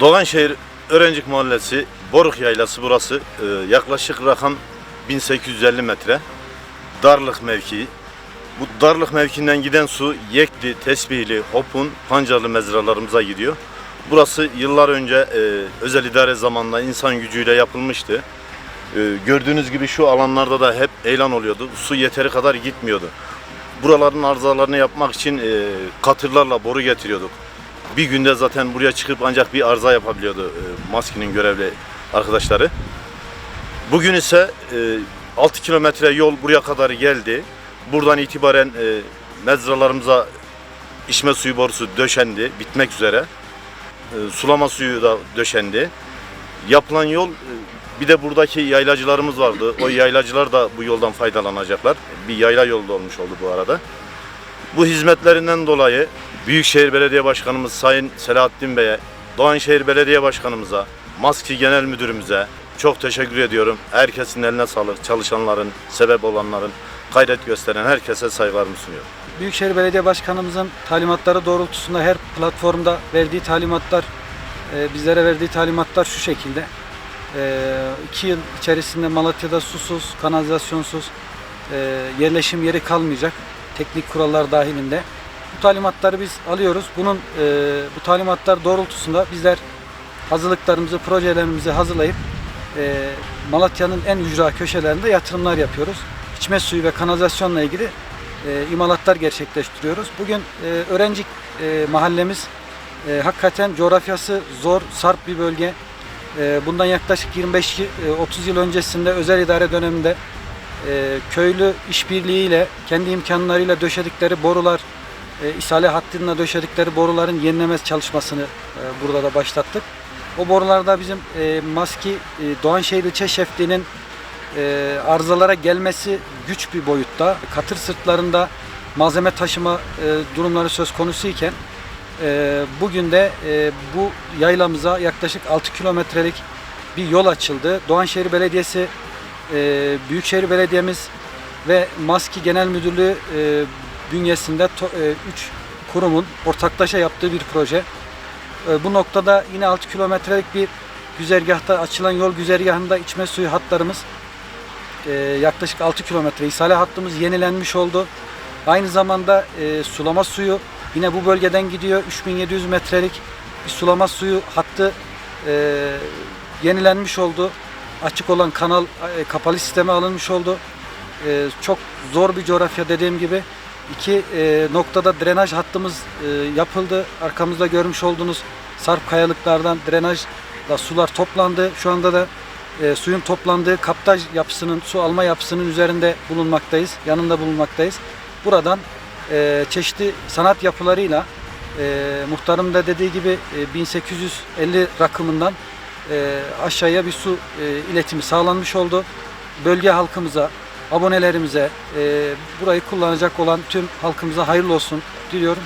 Doğanşehir Öğrencik Mahallesi Boruk Yaylası burası. Ee, yaklaşık rakam 1850 metre. Darlık mevkii. Bu darlık mevkiinden giden su Yekli, Tesbihli, Hopun, Pancarlı mezralarımıza gidiyor. Burası yıllar önce e, özel idare zamanında insan gücüyle yapılmıştı. E, gördüğünüz gibi şu alanlarda da hep elan oluyordu. Su yeteri kadar gitmiyordu. Buraların arızalarını yapmak için e, katırlarla boru getiriyorduk. Bir günde zaten buraya çıkıp ancak bir arıza yapabiliyordu e, maskinin görevli arkadaşları. Bugün ise e, 6 kilometre yol buraya kadar geldi. Buradan itibaren e, mezralarımıza içme suyu borusu döşendi, bitmek üzere. E, sulama suyu da döşendi. Yapılan yol, e, bir de buradaki yaylacılarımız vardı. O yaylacılar da bu yoldan faydalanacaklar. Bir yayla yolu da olmuş oldu bu arada. Bu hizmetlerinden dolayı Büyükşehir Belediye Başkanımız Sayın Selahattin Bey'e, Doğanşehir Belediye Başkanımıza, Maski Genel Müdürümüze çok teşekkür ediyorum. Herkesin eline sağlık, çalışanların, sebep olanların, gayret gösteren herkese saygılarımı sunuyorum. Büyükşehir Belediye Başkanımızın talimatları doğrultusunda her platformda verdiği talimatlar, e, bizlere verdiği talimatlar şu şekilde. E, iki yıl içerisinde Malatya'da susuz, kanalizasyonsuz e, yerleşim yeri kalmayacak. Teknik kurallar dahilinde. Bu talimatları biz alıyoruz. Bunun e, bu talimatlar doğrultusunda bizler hazırlıklarımızı, projelerimizi hazırlayıp e, Malatya'nın en ücra köşelerinde yatırımlar yapıyoruz. İçme suyu ve kanalizasyonla ilgili e, imalatlar gerçekleştiriyoruz. Bugün e, öğrenci e, mahallemiz e, hakikaten coğrafyası zor, sarp bir bölge. E, bundan yaklaşık 25 yıl, e, 30 yıl öncesinde özel idare döneminde e, köylü işbirliğiyle, kendi imkanlarıyla döşedikleri borular, e, ishale hattına döşedikleri boruların yenileme çalışmasını e, burada da başlattık. O borularda bizim e, Maski e, Doğanşehir İlçe Şefliği'nin e, arızalara gelmesi güç bir boyutta. Katır sırtlarında malzeme taşıma e, durumları söz konusu iken e, bugün de e, bu yaylamıza yaklaşık 6 kilometrelik bir yol açıldı. Doğanşehir Belediyesi, e, Büyükşehir Belediyemiz ve Maski Genel Müdürlüğü e, bünyesinde 3 kurumun ortaklaşa yaptığı bir proje. E, bu noktada yine 6 kilometrelik bir güzergahta açılan yol güzergahında içme suyu hatlarımız e, yaklaşık 6 kilometre ishale hattımız yenilenmiş oldu. Aynı zamanda e, sulama suyu yine bu bölgeden gidiyor. 3700 metrelik bir sulama suyu hattı e, yenilenmiş oldu. Açık olan kanal e, kapalı sisteme alınmış oldu. E, çok zor bir coğrafya dediğim gibi. İki e, noktada drenaj hattımız e, yapıldı. Arkamızda görmüş olduğunuz sarp kayalıklardan drenajla sular toplandı. Şu anda da e, suyun toplandığı kaptaj yapısının, su alma yapısının üzerinde bulunmaktayız. Yanında bulunmaktayız. Buradan e, çeşitli sanat yapılarıyla e, muhtarım da dediği gibi e, 1850 rakımından e, aşağıya bir su e, iletimi sağlanmış oldu. Bölge halkımıza, abonelerimize, e, burayı kullanacak olan tüm halkımıza hayırlı olsun diliyorum.